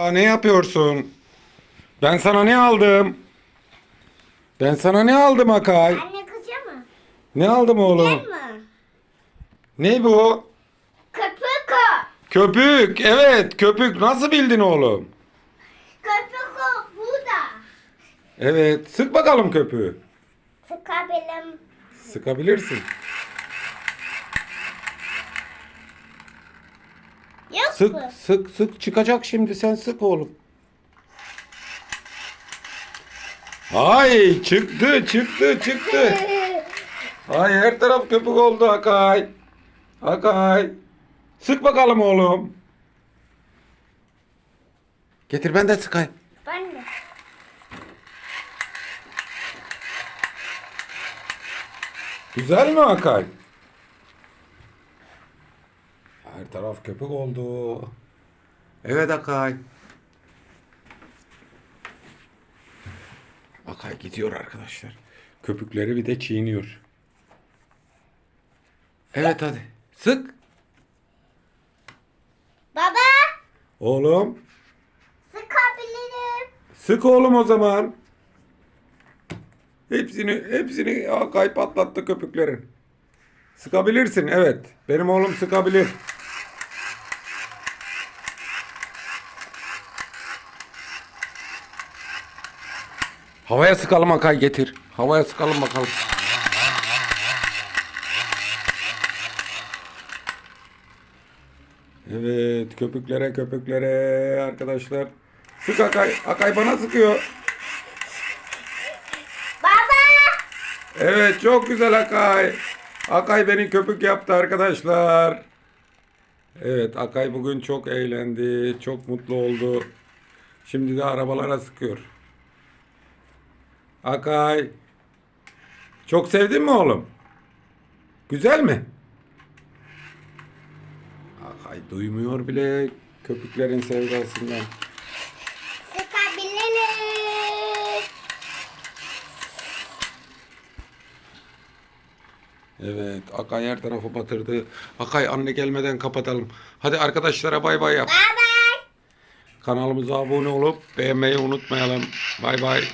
Aa, ne yapıyorsun? Ben sana ne aldım? Ben sana ne aldım Akay? Anne kızıyor mu? Ne aldım oğlum? Mi? Ne bu? Köpük o. Köpük. Evet köpük. Nasıl bildin oğlum? Köpük o burada. Evet. Sık bakalım köpüğü. Sıkabilirim. Sıkabilirsin. Sık sık sık çıkacak şimdi. Sen sık oğlum. Ay çıktı çıktı çıktı. Ay her taraf köpük oldu Akay. Akay. Sık bakalım oğlum. Getir ben de sıkayım. ben de. Güzel mi Akay? Her taraf köpük oldu. Evet Akay. Akay gidiyor arkadaşlar. Köpükleri bir de çiğniyor. Evet hadi. Sık. Baba Oğlum. sıkabilirim. Sık oğlum o zaman. Hepsini hepsini Akay patlattı köpüklerin. Sıkabilirsin evet. Benim oğlum sıkabilir. Havaya sıkalım Akay getir. Havaya sıkalım bakalım. Evet köpüklere köpüklere arkadaşlar. Sık Akay. Akay bana sıkıyor. Baba. Evet çok güzel Akay. Akay beni köpük yaptı arkadaşlar. Evet Akay bugün çok eğlendi. Çok mutlu oldu. Şimdi de arabalara sıkıyor. Akay. Çok sevdin mi oğlum? Güzel mi? Akay duymuyor bile köpüklerin sevdasından. Evet Akay her tarafı batırdı. Akay anne gelmeden kapatalım. Hadi arkadaşlara bay bay yap. Bye bye. Kanalımıza abone olup beğenmeyi unutmayalım. Bay bay.